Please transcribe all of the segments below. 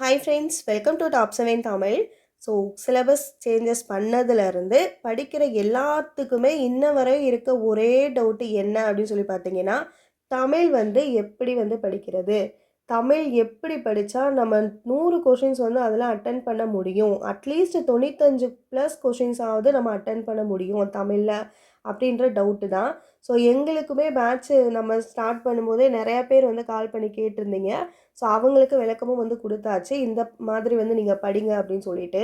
Hi friends welcome to top seven Tamil so syllabus changes பண்ணதுலேருந்து படிக்கிற எல்லாத்துக்குமே இன்ன வரை இருக்க ஒரே டவுட்டு என்ன அப்படின்னு சொல்லி பார்த்தீங்கன்னா தமிழ் வந்து எப்படி வந்து படிக்கிறது? தமிழ் எப்படி படித்தா நம்ம நூறு கொஷின்ஸ் வந்து அதெல்லாம் அட்டன் பண்ண முடியும்? அட்லீஸ்ட் தொண்ணூத்தஞ்சு ப்ளஸ் கொஷின்ஸாவது நம்ம அட்டன் பண்ண முடியும் தமிழில். அப்படின்ற டவுட்டு தான். ஸோ எங்களுக்குமே மேட்ச்சு நம்ம ஸ்டார்ட் பண்ணும்போதே நிறையா பேர் வந்து கால் பண்ணி கேட்டிருந்தீங்க. ஸோ அவங்களுக்கு விளக்கமும் வந்து கொடுத்தாச்சு. இந்த மாதிரி வந்து நீங்கள் படிங்க அப்படின்னு சொல்லிட்டு.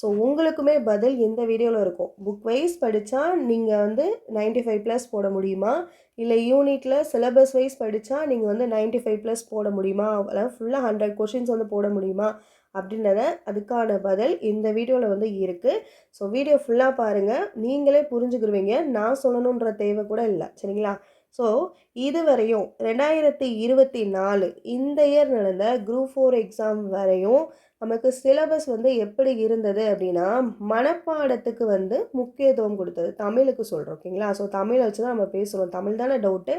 ஸோ உங்களுக்குமே பதில் இந்த வீடியோவில் இருக்கும். புக் வைஸ் படித்தா நீங்கள் வந்து 95 ஃபைவ் ப்ளஸ் போட முடியுமா? இல்லை யூனிட்டில் சிலபஸ் வைஸ் படித்தா நீங்கள் வந்து 95 ஃபைவ் ப்ளஸ் போட முடியுமா? அதெல்லாம் ஃபுல்லாக ஹண்ட்ரட் கொஷின்ஸ் வந்து போட முடியுமா? அப்படின்றத அதுக்கான பதில் இந்த வீடியோவில் வந்து இருக்குது ஸோ வீடியோ ஃபுல்லாக பாருங்கள் நீங்களே புரிஞ்சுக்கிருவீங்க. நான் சொல்லணுன்ற தேவை கூட இல்லை. சரிங்களா? ஸோ இதுவரையும் ரெண்டாயிரத்தி இருபத்தி நாலு இந்த இயர் நடந்த குரூப் ஃபோர் எக்ஸாம் வரையும் நமக்கு சிலபஸ் வந்து எப்படி இருந்தது அப்படின்னா மனப்பாடத்துக்கு வந்து முக்கியத்துவம் கொடுத்தது தமிழுக்கு சொல்கிறோம் ஓகேங்களா? ஸோ தமிழை வச்சு தான் நம்ம பேசுகிறோம் தமிழ் தானே டவுட்டு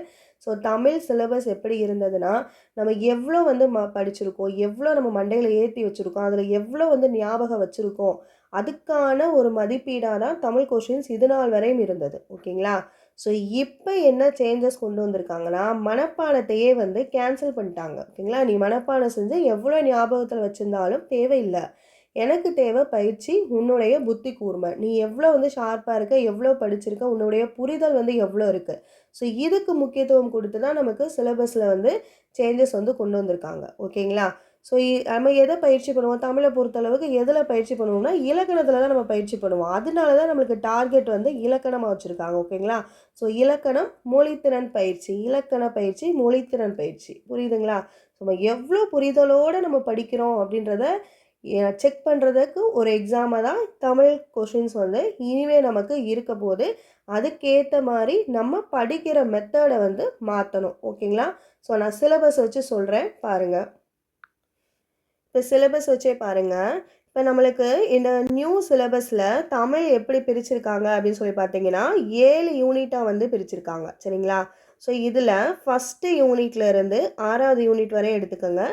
ஸோ தமிழ் சிலபஸ் எப்படி இருந்ததுன்னா நம்ம எவ்வளோ வந்து ம படிச்சிருக்கோம் எவ்வளோ நம்ம மண்டையில் ஏற்றி வச்சுருக்கோம் அதில் எவ்வளோ வந்து ஞாபகம் வச்சுருக்கோம் அதுக்கான ஒரு மதிப்பீடாக தான் தமிழ் கொஷின்ஸ் இது நாள் வரையும் இருந்தது. ஓகேங்களா? ஸோ இப்போ என்ன சேஞ்சஸ் கொண்டு வந்திருக்காங்கன்னா மனப்பாடத்தையே வந்து கேன்சல் பண்ணிட்டாங்க. ஓகேங்களா? நீ மனப்பாடம் செஞ்சு எவ்வளோ ஞாபகத்தில் வச்சுருந்தாலும் தேவையில்லை. எனக்கு தேவை பயிற்சி உன்னுடைய புத்தி கூர்மை. நீ எவ்வளோ வந்து ஷார்ப்பாக இருக்க எவ்வளோ படிச்சிருக்க உன்னுடைய புரிதல் வந்து எவ்வளோ இருக்குது ஸோ இதுக்கு முக்கியத்துவம் கொடுத்து தான் நமக்கு சிலபஸில் வந்து சேஞ்சஸ் வந்து கொண்டு வந்திருக்காங்க. ஓகேங்களா? ஸோ நம்ம எதை பயிற்சி பண்ணுவோம்? தமிழை பொறுத்தளவுக்கு எதில் பயிற்சி பண்ணுவோம்னா இலக்கணத்தில் தான் நம்ம பயிற்சி பண்ணுவோம். அதனால தான் நம்மளுக்கு டார்கெட் வந்து இலக்கணமாக வச்சுருக்காங்க. ஓகேங்களா? ஸோ இலக்கணம் மொழித்திறன் பயிற்சி. இலக்கண பயிற்சி மொழித்திறன் பயிற்சி. புரியுதுங்களா? ஸோ நம்ம எவ்வளோ புரிதலோடு நம்ம படிக்கிறோம் அப்படின்றத செக் பண்ணுறதுக்கு ஒரு எக்ஸாமை தான் தமிழ் கொஷின்ஸ் வந்து இனிமே நமக்கு இருக்க போது அதுக்கேற்ற மாதிரி நம்ம படிக்கிற மெத்தடை வந்து மாற்றணும் ஓகேங்களா ஸோ நான் சிலபஸ் வச்சு சொல்கிறேன் பாருங்கள் இப்போ சிலபஸ் வச்சே பாருங்கள் இப்போ நம்மளுக்கு இந்த நியூ சிலபஸில் தமிழ் எப்படி பிரிச்சிருக்காங்க அப்படின்னு சொல்லி பார்த்தீங்கன்னா ஏழு யூனிட்டாக வந்து பிரிச்சிருக்காங்க. சரிங்களா? ஸோ இதில் ஃபஸ்ட்டு யூனிட்ல இருந்து ஆறாவது யூனிட் வரை எடுத்துக்கோங்க.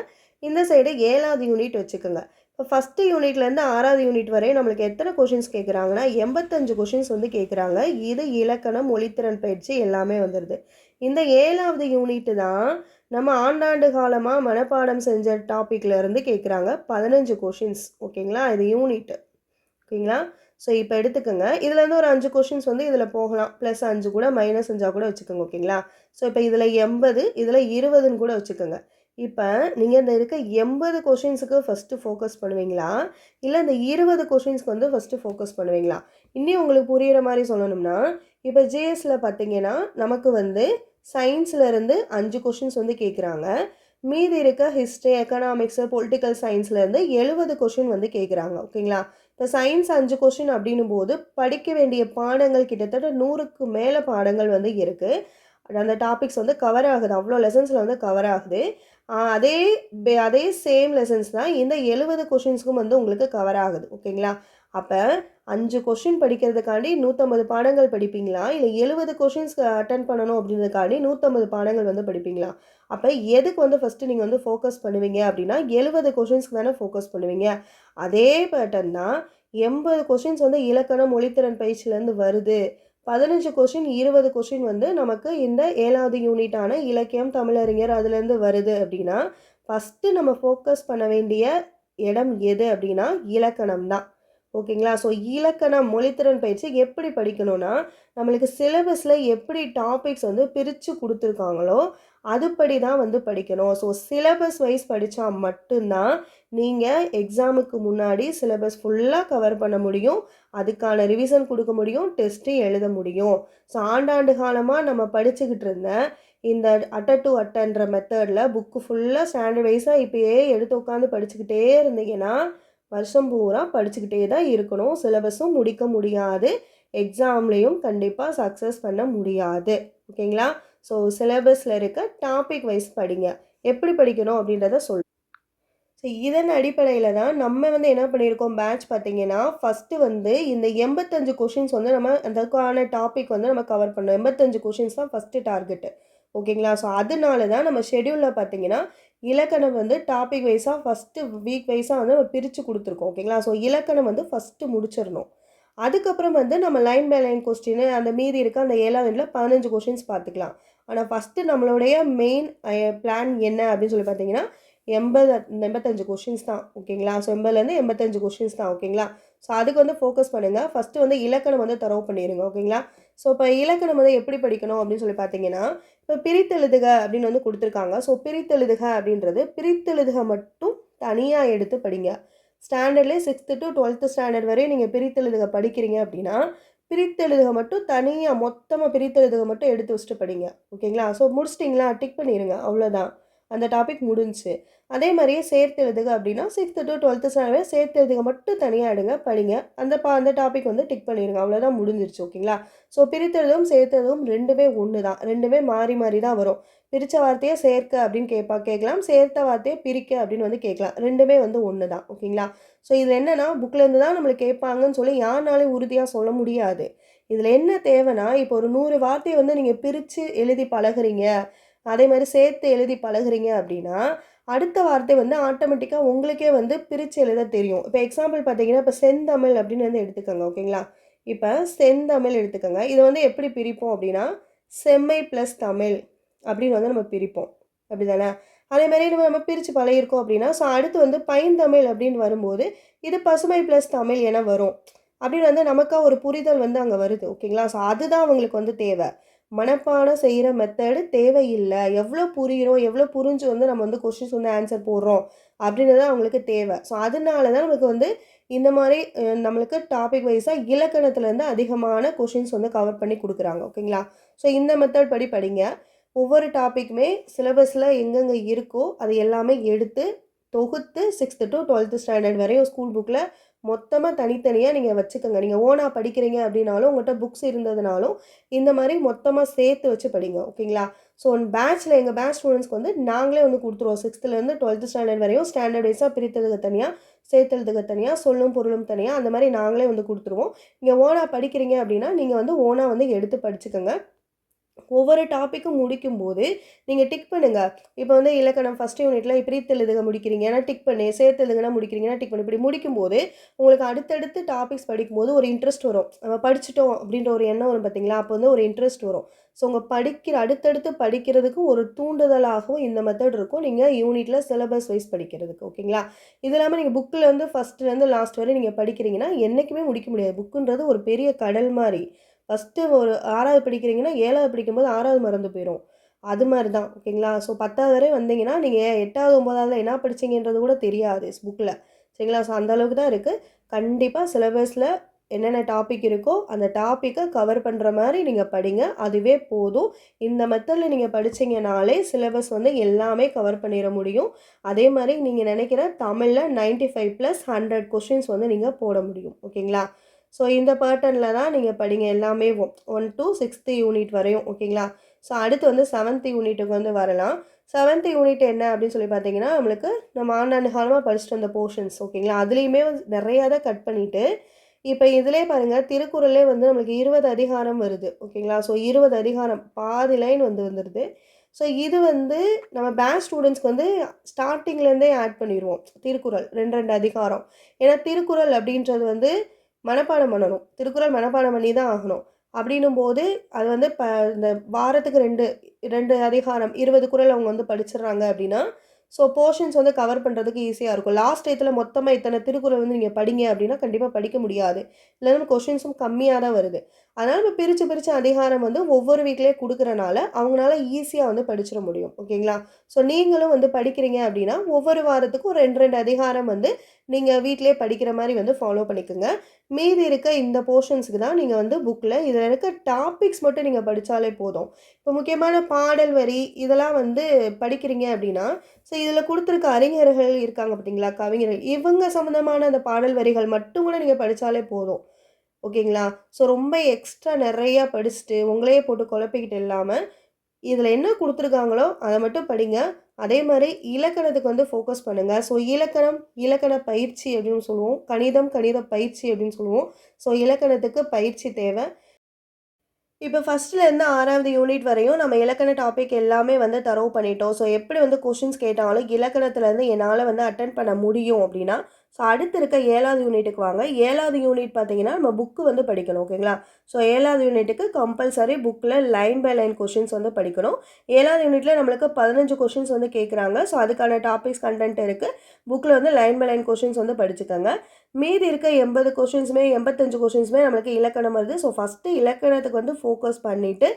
இந்த சைடு ஏழாவது யூனிட் வச்சுக்கோங்க. இப்போ ஃபஸ்ட்டு யூனிட்லேருந்து ஆறாவது யூனிட் வரை நம்மளுக்கு எத்தனை கொஷின்ஸ் கேட்குறாங்கன்னா எண்பத்தஞ்சு கொஷின்ஸ் வந்து கேட்குறாங்க இது இலக்கணம் மொழித்திறன் பயிற்சி எல்லாமே வந்துடுது இந்த ஏழாவது யூனிட்டு தான் நம்ம ஆண்டாண்டு காலமாக மனப்பாடம் செஞ்ச டாப்பிக்ல இருந்து கேட்குறாங்க பதினஞ்சு கொஷின்ஸ் ஓகேங்களா? இது யூனிட்டு ஓகேங்களா? ஸோ இப்போ எடுத்துக்கோங்க. இதுலேருந்து ஒரு அஞ்சு கொஷின்ஸ் வந்து இதில் போகலாம். ப்ளஸ் அஞ்சு கூட மைனஸ் அஞ்சாக கூட வச்சுக்கோங்க ஓகேங்களா? ஸோ இப்போ இதில் எண்பது இதில் இருபதுன்னு கூட வச்சுக்கோங்க. இப்போ நீங்கள் இந்த இருக்க எண்பது கொஷின்ஸுக்கு ஃபஸ்ட்டு ஃபோக்கஸ் பண்ணுவீங்களா? இல்லை இந்த இருபது கொஷின்ஸ்க்கு வந்து ஃபஸ்ட்டு ஃபோக்கஸ் பண்ணுவீங்களா? இன்னும் உங்களுக்கு புரிகிற மாதிரி சொல்லணும்னா இப்போ ஜேஎஸில் பார்த்தீங்கன்னா நமக்கு வந்து சயின்ஸ்லேருந்து அஞ்சு கொஷின்ஸ் வந்து கேட்குறாங்க மீதி இருக்க ஹிஸ்ட்ரி எக்கனாமிக்ஸு பொலிட்டிக்கல் சயின்ஸ்லேருந்து எழுபது கொஷின் வந்து கேட்குறாங்க ஓகேங்களா? இப்போ சயின்ஸ் அஞ்சு கொஷின் அப்படின்னும் போது படிக்க வேண்டிய பாடங்கள் கிட்டத்தட்ட நூறுக்கு மேலே பாடங்கள் வந்து இருக்குது அந்த டாபிக்ஸ் வந்து கவர் ஆகுது. அவ்வளோ லெசன்ஸில் வந்து கவர் ஆகுது. அதே அதே சேம் லெசன்ஸ் தான் இந்த எழுபது கொஷின்ஸ்க்கும் வந்து உங்களுக்கு கவர் ஆகுது. ஓகேங்களா அப்போ அஞ்சு கொஷின் படிக்கிறதுக்காண்டி நூற்றம்பது பாடங்கள் படிப்பீங்களா? இல்லை எழுபது கொஷின்ஸ்க்கு அட்டன் பண்ணணும் அப்படின்றதுக்காண்டி நூற்றம்பது பாடங்கள் வந்து படிப்பீங்களா? அப்போ எதுக்கு வந்து ஃபஸ்ட்டு நீங்கள் வந்து ஃபோக்கஸ் பண்ணுவீங்க அப்படின்னா எழுபது கொஷின்ஸ்க்கு தானே ஃபோக்கஸ் பண்ணுவீங்க. அதே பேட்டர்ன் தான் எண்பது கொஷின்ஸ் வந்து இலக்கணம் மொழித்திறன் பயிற்சியிலேருந்து வருது. பதினஞ்சு கொஷின் இருபது கொஷின் வந்து நமக்கு இந்த ஏழாவது யூனிட்டான இலக்கியம் தமிழறிஞர் அதுலேருந்து வருது அப்படின்னா ஃபஸ்ட்டு நம்ம ஃபோக்கஸ் பண்ண வேண்டிய இடம் எது அப்படின்னா இலக்கணம் தான். ஓகேங்களா? ஸோ இலக்கணம் மொழித்திறன் பயிற்சி எப்படி படிக்கணும்னா நம்மளுக்கு சிலபஸில் எப்படி டாபிக்ஸ் வந்து பிரித்து கொடுத்துருக்காங்களோ அதுபடி தான் வந்து படிக்கணும். ஸோ சிலபஸ் வைஸ் படித்தா மட்டும்தான் நீங்கள் எக்ஸாமுக்கு முன்னாடி சிலபஸ் ஃபுல்லாக கவர் பண்ண முடியும். அதுக்கான ரிவிஷன் கொடுக்க முடியும். டெஸ்ட்டு எழுத முடியும். ஸோ ஆண்டாண்டு காலமாக நம்ம படிச்சுக்கிட்டு இருந்தேன் இந்த அட்ட டு அட்டன்ற மெத்தடில் புக்கு ஃபுல்லாக ஸ்டாண்டர்ட் வைஸாக இப்போயே எடுத்து உட்காந்து படிச்சுக்கிட்டே இருந்தீங்கன்னா வருஷம் பூரா படிச்சுக்கிட்டே தான் இருக்கணும். சிலபஸும் முடிக்க முடியாது. எக்ஸாம்லேயும் கண்டிப்பாக சக்ஸஸ் பண்ண முடியாது. ஓகேங்களா ஸோ சிலபஸில் இருக்க டாபிக் வைஸ் படிங்க. எப்படி படிக்கணும் அப்படின்றத சொல் ஸோ இதன் அடிப்படையில் தான் நம்ம வந்து என்ன பண்ணியிருக்கோம்? பேட்ச் பார்த்தீங்கன்னா ஃபஸ்ட்டு வந்து இந்த எண்பத்தஞ்சு கொஷின்ஸ் வந்து நம்ம அதுக்கான டாபிக் வந்து நம்ம கவர் பண்ணோம். எண்பத்தஞ்சு கொஷின்ஸ் தான் ஃபஸ்ட்டு டார்கெட்டு ஓகேங்களா? ஸோ அதனால தான் நம்ம ஷெடியூலில் பார்த்தீங்கன்னா இலக்கணம் வந்து டாபிக் வைஸாக ஃபஸ்ட்டு வீக் வைஸாக வந்து நம்ம பிரித்து கொடுத்துருக்கோம். ஓகேங்களா? ஸோ இலக்கணம் வந்து ஃபஸ்ட்டு முடிச்சிடணும். அதுக்கப்புறம் வந்து நம்ம லைன் பை லைன் கொஸ்டின் அந்த மீதி இருக்க அந்த ஏழாம் எண்ணில் பதினஞ்சு கொஷின்ஸ் பார்த்துக்கலாம். ஆனால் ஃபஸ்ட்டு நம்மளுடைய மெயின் பிளான் என்ன அப்படின்னு சொல்லி பார்த்தீங்கன்னா எண்பது எண்பத்தஞ்சு கொஷின்ஸ் தான் ஓகேங்களா ஸோ எண்பதுலேருந்து எண்பத்தஞ்சு கொஷின்ஸ் தான் ஓகேங்களா ஸோ அதுக்கு வந்து ஃபோக்கஸ் பண்ணுங்கள் ஃபஸ்ட்டு வந்து இலக்கணம் வந்து தரவு பண்ணிடுங்க ஓகேங்களா ஸோ இப்போ இலக்கணம் வந்து எப்படி படிக்கணும் அப்படின்னு சொல்லி பார்த்தீங்கன்னா இப்போ பிரித்தெழுதுக அப்படின்னு வந்து கொடுத்துருக்காங்க. ஸோ பிரித்தெழுதுக அப்படின்றது பிரித்தெழுதுக மட்டும் தனியாக எடுத்து படிங்க. ஸ்டாண்டர்ட்லேயே சிக்ஸ்த்து டு டுவெல்த்து ஸ்டாண்டர்ட் வரையும் நீங்கள் பிரித்தெழுதுக படிக்கிறீங்க அப்படின்னா பிரித்தெழுதுக மட்டும் தனியாக மொத்தமாக பிரித்தெழுதுக மட்டும் எடுத்து வச்சுட்டு படிங்க ஓகேங்களா ஸோ முடிச்சிட்டிங்களா? டிக் பண்ணிடுங்க அவ்வளோதான் அந்த டாபிக் முடிஞ்சுச்சு. அதே மாதிரியே சேர்த்து எழுதுக அப்படின்னா சிக்ஸ்த்து டு டுவெல்த்து ஸ்டாண்டர்ட் சேர்த்து எழுதுக மட்டும் தனியாக எடுங்க படிங்க. அந்த பா அந்த டாபிக் வந்து டிக் பண்ணிடுங்க. அவ்வளோதான் முடிஞ்சிருச்சு ஓகேங்களா? ஸோ பிரித்தெழுதும் சேர்த்ததும் ரெண்டுமே ஒன்று தான் ரெண்டுமே மாறி மாறி தான் வரும். பிரித்த வார்த்தையை சேர்க்க அப்படின்னு கேட்பா கேட்கலாம். சேர்த்த வார்த்தையை பிரிக்க அப்படின்னு வந்து கேட்கலாம். ரெண்டுமே வந்து ஒன்று தான் ஓகேங்களா? ஸோ இதில் என்னென்னா புக்கிலேருந்து தான் நம்மளுக்கு கேட்பாங்கன்னு சொல்லி யாருனாலையும் உறுதியாக சொல்ல முடியாது. இதில் என்ன தேவைன்னா இப்போ ஒரு நூறு வார்த்தையை வந்து நீங்கள் பிரித்து எழுதி பழகுறீங்க. அதே மாதிரி சேர்த்து எழுதி பழகுறீங்க அப்படின்னா அடுத்த வார்த்தை வந்து ஆட்டோமேட்டிக்காக உங்களுக்கே வந்து பிரித்து எழுத தெரியும். இப்போ எக்ஸாம்பிள் பார்த்தீங்கன்னா இப்போ செந்தமிழ் அப்படின்னு வந்து எடுத்துக்கோங்க ஓகேங்களா? இப்போ செந்தமிழ் எடுத்துக்கோங்க. இதை வந்து எப்படி பிரிப்போம் அப்படின்னா செம்மை ப்ளஸ் தமிழ் அப்படின்னு வந்து நம்ம பிரிப்போம். அப்படி தானே அதே மாதிரி நம்ம நம்ம பிரித்து பழகிருக்கோம் அப்படின்னா ஸோ அடுத்து வந்து பைந்தமிழ் அப்படின்னு வரும்போது இது பசுமை ப்ளஸ் தமிழ் என வரும். அப்படின்னு வந்து நமக்காக ஒரு புரிதல் வந்து அங்கே வருது ஓகேங்களா? ஸோ அதுதான் அவங்களுக்கு வந்து தேவை. மனப்பாடம் செய்கிற மெத்தடு தேவையில்லை. எவ்வளோ புரிகிறோம் எவ்வளோ புரிஞ்சு வந்து நம்ம வந்து கொஷின்ஸ் வந்து ஆன்சர் போடுறோம் அப்படின்றது அவங்களுக்கு தேவை. ஸோ அதனால தான் நமக்கு வந்து இந்த மாதிரி நம்மளுக்கு டாபிக் வைஸாக இலக்கணத்துலேருந்து அதிகமான கொஷின்ஸ் வந்து கவர் பண்ணி கொடுக்குறாங்க. ஓகேங்களா? ஸோ இந்த மெத்தட் படி படிங்க. ஒவ்வொரு டாப்பிக்குமே சிலபஸில் எங்கெங்கே இருக்கோ அது எல்லாமே எடுத்து தொகுத்து சிக்ஸ்த்து டு டுவெல்த்து ஸ்டாண்டர்ட் வரையும் ஸ்கூல் புக்கில் மொத்தமாக தனித்தனியாக நீங்கள் வச்சுக்கோங்க. நீங்கள் ஓனாக படிக்கிறீங்க அப்படின்னாலும் உங்கள்கிட்ட புக்ஸ் இருந்ததுனாலும் இந்த மாதிரி மொத்தமாக சேர்த்து வச்சு படிங்க. ஓகேங்களா? ஸோ பேட்ச்சில் எங்கள் பேட்ச் ஸ்டூடெண்ட்ஸ்க்கு வந்து நாங்களே வந்து கொடுத்துருவோம். சிக்ஸ்த்துலேருந்து டுவெல்த்து ஸ்டாண்டர்ட் வரையும் ஸ்டாண்டர்ட் வைஸாக பிரித்ததுக்கு தனியாக சேர்த்ததுக்கு தனியாக சொல்லும் பொருளும் தனியாக அந்த மாதிரி நாங்களே வந்து கொடுத்துருவோம். நீங்கள் ஓனாக படிக்கிறீங்க அப்படின்னா நீங்கள் வந்து ஓனாக வந்து எடுத்து படிச்சுக்கோங்க. ஒவ்வொரு டாப்பிக்கும் முடிக்கும்போது நீங்கள் டிக் பண்ணுங்கள் இப்போ வந்து இலக்கணம் ஃபஸ்ட் யூனிட்டில் இப்படி எழுதுக முடிக்கிறீங்க. ஏன்னா டிக் பண்ணி சேர்த்து எழுதுங்கன்னா முடிக்கிறீங்கன்னா டிக் பண்ணி. இப்படி முடிக்கும்போது உங்களுக்கு அடுத்தடுத்து டாபிக்ஸ் படிக்கும்போது ஒரு இன்ட்ரெஸ்ட் வரும். நம்ம படிச்சிட்டோம் அப்படின்ற ஒரு எண்ணம் வரும் பார்த்தீங்களா அப்போ வந்து ஒரு இன்ட்ரெஸ்ட் வரும். ஸோ உங்கள் படிக்கிற அடுத்தடுத்து படிக்கிறதுக்கு ஒரு தூண்டுதலாகவும் இந்த மெத்தட் இருக்கும். நீங்கள் யூனிட்டில் சிலபஸ் வைஸ் படிக்கிறதுக்கு. ஓகேங்களா இது இல்லாமல் நீங்கள் புக்கில் வந்து ஃபஸ்ட்டுலேருந்து லாஸ்ட் வரை நீங்கள் படிக்கிறீங்கன்னா என்றைக்குமே முடிக்க முடியாது. புக்குன்றது ஒரு பெரிய கடல் மாதிரி. ஃபஸ்ட்டு ஒரு ஆறாவது படிக்கிறீங்கன்னா ஏழாவது படிக்கும்போது ஆறாவது மறந்து போயிடும் அது மாதிரி தான் ஓகேங்களா? ஸோ பத்தாவது வரை வந்தீங்கன்னா நீங்கள் எட்டாவது ஒம்பதாவதுல என்ன படிச்சீங்கன்றது கூட தெரியாது புக்கில் சரிங்களா? ஸோ அந்தளவுக்கு தான் இருக்குது கண்டிப்பாக சிலபஸில் என்னென்ன டாபிக் இருக்கோ அந்த டாப்பிக்கை கவர் பண்ணுற மாதிரி நீங்கள் படிங்க. அதுவே போதும். இந்த மெத்தடில் நீங்கள் படித்தீங்கனாலே சிலபஸ் வந்து எல்லாமே கவர் பண்ணிட முடியும். அதே மாதிரி நீங்கள் நினைக்கிற தமிழில் ninety five plus hundred questions வந்து நீங்கள் போட முடியும் ஓகேங்களா? ஸோ இந்த பேட்டர்னில் தான் நீங்கள் படிங்க எல்லாமே. ஒன் டு சிக்ஸ்த்து யூனிட் வரையும் ஓகேங்களா ஸோ அடுத்து வந்து செவன்த் யூனிட்டுக்கு வந்து வரலாம். செவன்த் யூனிட் என்ன அப்படின்னு சொல்லி பார்த்தீங்கன்னா நம்மளுக்கு நம்ம ஆண்டாண்டு காலமாக படிச்சுட்டு வந்த போர்ஷன்ஸ் ஓகேங்களா அதுலேயுமே நிறையா தான் கட் பண்ணிவிட்டு இப்போ இதிலே பாருங்கள் திருக்குறளே வந்து நம்மளுக்கு இருபது அதிகாரம் வருது ஓகேங்களா ஸோ இருபது அதிகாரம் பாதி லைன் வந்து வந்துடுது ஸோ இது வந்து நம்ம பேங்க் ஸ்டூடெண்ட்ஸ்க்கு வந்து ஸ்டார்டிங்லேருந்தே ஆட் பண்ணிடுவோம் திருக்குறள் ரெண்டு ரெண்டு அதிகாரம். ஏன்னா திருக்குறள் அப்படின்றது வந்து மனப்பாடம் பண்ணணும். திருக்குறள் மனப்பாடம் பண்ணி தான் ஆகணும். அப்படின்னும் போது அது வந்து ப இந்த வாரத்துக்கு ரெண்டு ரெண்டு அதிகாரம் இருபது குரல் அவங்க வந்து படிச்சிடுறாங்க அப்படின்னா ஸோ போர்ஷன்ஸ் வந்து கவர் பண்ணுறதுக்கு ஈஸியாக இருக்கும். லாஸ்ட் டயத்தில் மொத்தமாக இத்தனை திருக்குறள் வந்து நீங்கள் படிங்க அப்படின்னா கண்டிப்பாக படிக்க முடியாது. இல்லைன்னா கொஷின்ஸும் கம்மியாக தான் வருது. அதனால் நம்ம பிரித்து பிரித்து அதிகாரம் வந்து ஒவ்வொரு வீக்லேயே கொடுக்குறனால அவங்களால ஈஸியாக வந்து படிச்சிட முடியும். ஓகேங்களா? ஸோ நீங்களும் வந்து படிக்கிறீங்க அப்படின்னா ஒவ்வொரு வாரத்துக்கும் ரெண்டு ரெண்டு அதிகாரம் வந்து நீங்கள் வீட்டிலே படிக்கிற மாதிரி வந்து ஃபாலோ பண்ணிக்கோங்க. மீதி இருக்க இந்த போர்ஷன்ஸுக்கு தான் நீங்கள் வந்து புக்கில் இதில் இருக்க டாபிக்ஸ் மட்டும் நீங்கள் படித்தாலே போதும். இப்போ முக்கியமான பாடல் வரி இதெல்லாம் வந்து படிக்கிறீங்க அப்படின்னா ஸோ இதில் கொடுத்துருக்க அறிஞர்கள் இருக்காங்க பார்த்தீங்களா? கவிஞர்கள். இவங்க சம்மந்தமான அந்த பாடல் வரிகள் மட்டும் கூட நீங்கள் படித்தாலே போதும். ஓகேங்களா? ஸோ ரொம்ப எக்ஸ்ட்ரா நிறையா படிச்சுட்டு உங்களையே போட்டு குழப்பிக்கிட்டு இல்லாமல் இதில் என்ன கொடுத்துருக்காங்களோ அதை மட்டும் படிங்க. அதே மாதிரி இலக்கணத்துக்கு வந்து ஃபோக்கஸ் பண்ணுங்கள் ஸோ இலக்கணம் இலக்கண பயிற்சி அப்படின்னு சொல்லுவோம். கணிதம் கணித பயிற்சி அப்படின்னு சொல்லுவோம். ஸோ இலக்கணத்துக்கு பயிற்சி தேவை. இப்போ ஃபஸ்ட்லேருந்து ஆறாவது யூனிட் வரையும் நம்ம இலக்கண டாபிக் எல்லாமே வந்து தரவு பண்ணிட்டோம். ஸோ எப்படி வந்து கொஷின்ஸ் கேட்டாலும் இலக்கணத்துலேருந்து என்னால் வந்து அட்டன் பண்ண முடியும் அப்படின்னா ஸோ அடுத்து இருக்க ஏழாவது யூனிட்டுக்கு வாங்க. ஏழாவது யூனிட் பார்த்தீங்கன்னா நம்ம புக்கு வந்து படிக்கணும் ஓகேங்களா? ஸோ ஏழாவது யூனிட்டுக்கு கம்பல்சரி புக்கில் லைன் பை லைன் கொஷின்ஸ் வந்து படிக்கணும். ஏழாவது யூனிட்டில் நம்மளுக்கு பதினஞ்சு கொஷின்ஸ் வந்து கேட்குறாங்க ஸோ அதுக்கான டாபிக்ஸ் கண்டென்ட் இருக்குது புக்கில் வந்து லைன் பை லைன் கொஷின்ஸ் வந்து படிச்சுக்கோங்க. மீதி இருக்க எண்பது கொஷின்ஸுமே எண்பத்தஞ்சு கொஷின்ஸுமே நம்மளுக்கு இலக்கணம் வருது. ஸோ ஃபஸ்ட்டு இலக்கணத்துக்கு வந்து ஃபோக்கஸ் பண்ணிவிட்டு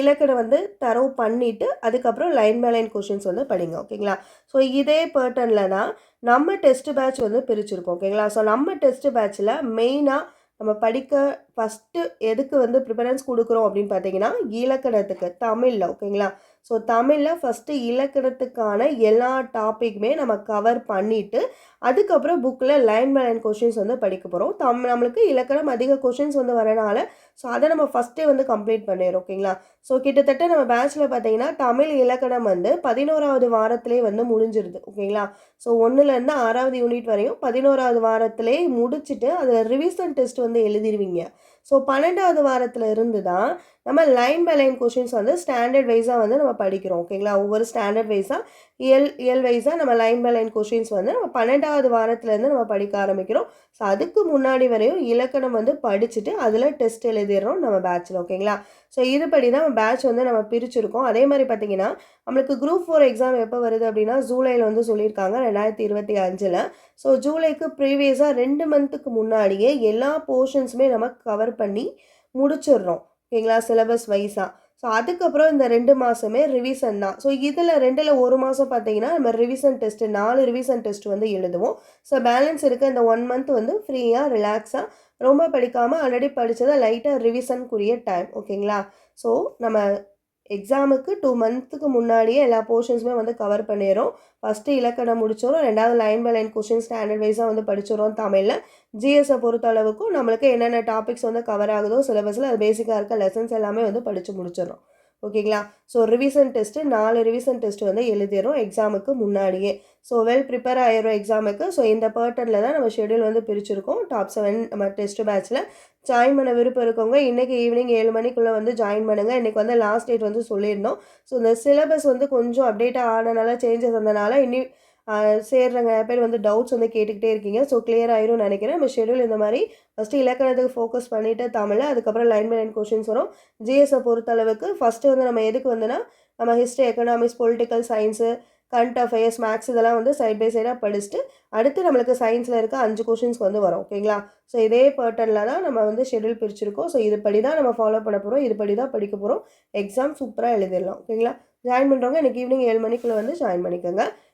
இலக்கணம் வந்து தரவு பண்ணிவிட்டு அதுக்கப்புறம் லைன் பை லைன் கொஷின்ஸ் வந்து படிங்க ஓகேங்களா? ஸோ இதே பேட்டர்னில் தான் நம்ம டெஸ்ட் பேட்ச் வந்து பிரிச்சிருக்கோம் ஓகேங்களா ஸோ நம்ம டெஸ்ட் பேட்ச்சில் மெயினாக நம்ம படிக்க ஃபஸ்ட்டு எதுக்கு வந்து ப்ரிஃபரன்ஸ் கொடுக்குறோம் அப்படின்னு பார்த்தீங்கன்னா இலக்கணத்துக்கு தமிழில் ஓகேங்களா ஸோ தமிழில் ஃபஸ்ட்டு இலக்கணத்துக்கான எல்லா டாப்பிக்குமே நம்ம கவர் பண்ணிவிட்டு அதுக்கப்புறம் புக்கில் லைன் பை லைன் கொஷின்ஸ் வந்து படிக்க போகிறோம் தம் நம்மளுக்கு இலக்கணம் அதிக கொஷின்ஸ் வந்து வரனால ஸோ அதை நம்ம ஃபஸ்ட்டே வந்து கம்ப்ளீட் பண்ணிடுறோம் ஓகேங்களா ஸோ கிட்டத்தட்ட நம்ம பேட்சில் பார்த்தீங்கன்னா தமிழ் இலக்கணம் வந்து பதினோராவது வாரத்திலே வந்து முடிஞ்சிருது ஓகேங்களா ஸோ ஒன்றுலேருந்து ஆறாவது யூனிட் வரையும் பதினோராவது வாரத்திலே முடிச்சுட்டு அதில் ரிவிஷன் டெஸ்ட் வந்து எழுதிடுவீங்க ஸோ பன்னெண்டாவது வாரத்தில் இருந்து தான் நம்ம லைன் பை லைன் கொஷின்ஸ் வந்து ஸ்டாண்டர்ட் வைஸாக வந்து நம்ம படிக்கிறோம் ஓகேங்களா ஒவ்வொரு ஸ்டாண்டர்ட் வைஸாக இயல் இயல் வைஸாக நம்ம லைன் பை லைன் கொஷின்ஸ் வந்து நம்ம பன்னெண்டாவது வாரத்துலேருந்து நம்ம படிக்க ஆரம்பிக்கிறோம். ஸோ அதுக்கு முன்னாடி வரையும் இலக்கணம் வந்து படிச்சுட்டு அதில் டெஸ்ட் எழுதிடுறோம் நம்ம பேட்சில் ஓகேங்களா ஸோ இதுபடி தான் பேட்ச் வந்து நம்ம பிரிச்சிருக்கோம். அதே மாதிரி பார்த்தீங்கன்னா நம்மளுக்கு குரூப் ஃபோர் எக்ஸாம் எப்போ வருது அப்படின்னா ஜூலையில் வந்து சொல்லியிருக்காங்க ரெண்டாயிரத்தி இருபத்தி அஞ்சில். ஸோ ஜூலைக்கு ப்ரீவியஸாக ரெண்டு மந்த்துக்கு முன்னாடியே எல்லா போர்ஷன்ஸுமே நம்ம கவர் பண்ணி முடிச்சிடுறோம் ஓகேங்களா சிலபஸ் வைஸாக ஸோ அதுக்கப்புறம் இந்த ரெண்டு மாதமே ரிவிசன் தான். ஸோ இதில் ரெண்டில் ஒரு மாதம் பார்த்தீங்கன்னா நம்ம ரிவிசன் டெஸ்ட்டு நாலு ரிவிசன் டெஸ்ட் வந்து எழுதுவோம். ஸோ பேலன்ஸ் இருக்க. இந்த ஒன் மந்த் வந்து ஃப்ரீயாக ரிலாக்ஸாக ரொம்ப படிக்காமல் ஆல்ரெடி படித்ததை லைட்டாக ரிவிசனுக்குரிய டைம் ஓகேங்களா ஸோ நம்ம எக்ஸாமுக்கு டூ மந்த்துக்கு முன்னாடியே எல்லா போர்ஷன்ஸுமே வந்து கவர் பண்ணிடுறோம் ஃபஸ்ட்டு இலக்கணம் முடிச்சிடும் ரெண்டாவது line by line question standard வைஸாக வந்து படிச்சிடும் தமிழில். ஜிஎஸை பொறுத்த அளவுக்கும் நம்மளுக்கு என்னென்ன டாபிக்ஸ் வந்து கவர் ஆகுதோ சிலபஸில் அது பேசிக்காக இருக்க லெசன்ஸ் எல்லாமே வந்து படித்து முடிச்சிடும் ஓகேங்களா? ஸோ ரிவிஷன் டெஸ்ட்டு நாலு ரிவிஷன் டெஸ்ட் வந்து எழுதிடும் எக்ஸாமுக்கு முன்னாடியே. ஸோ வெல் ப்ரிப்பேர் ஆயிரும் எக்ஸாமுக்கு ஸோ இந்த பேர்ட்டனில் தான் நம்ம ஷெடியூல் வந்து பிரிச்சிருக்கோம். டாப் செவன் நம்ம டெஸ்ட் பேட்ச்சில் ஜாயின் பண்ண விருப்பம் இருக்கவங்க இன்றைக்கி ஈவினிங் ஏழு மணிக்குள்ளே வந்து ஜாயின் பண்ணுங்கள் இன்றைக்கி வந்து லாஸ்ட் டேட் வந்து சொல்லியிருந்தோம். ஸோ இந்த சிலபஸ் வந்து கொஞ்சம் அப்டேட் ஆனனால சேஞ்சஸ் வந்தனால இன்னி சேர்றங்க. பேர் வந்து டவுட்ஸ் வந்து கேட்டுக்கிட்டே இருக்கீங்க. ஸோ கிளியர் ஆயிரும் நினைக்கிறேன். நம்ம ஷெடியூல் இந்த மாதிரி ஃபஸ்ட்டு இலக்கணத்துக்கு ஃபோக்கஸ் பண்ணிவிட்டு தமிழ் அதுக்கப்புறம் லைன் பை லைன் கொஷின்ஸ் வரும். ஜிஎஸை பொறுத்தளவுக்கு ஃபஸ்ட்டு வந்து நம்ம எதுக்கு வந்துன்னா நம்ம history economics political science current affairs maths இதெல்லாம் வந்து சைட் பை சைடாக படிச்சுட்டு அடுத்து நம்மளுக்கு சயின்ஸில் இருக்க அஞ்சு கொஷின்ஸ் வந்து வரும். ஓகேங்களா ஸோ இதே பேட்டர்னில் தான் நம்ம வந்து ஷெடியூல் பிரிச்சிருக்கோம். ஸோ இதுபடி தான் நம்ம ஃபாலோ பண்ண போகிறோம் இதுபடி தான் படிக்க போகிறோம் எக்ஸாம் சூப்பராக எழுதிடலாம். ஓகேங்களா ஜாயின் பண்ணுறவங்க எனக்கு ஈவினிங் ஏழு மணிக்குள்ளே வந்து ஜாயின் பண்ணிக்கோங்க.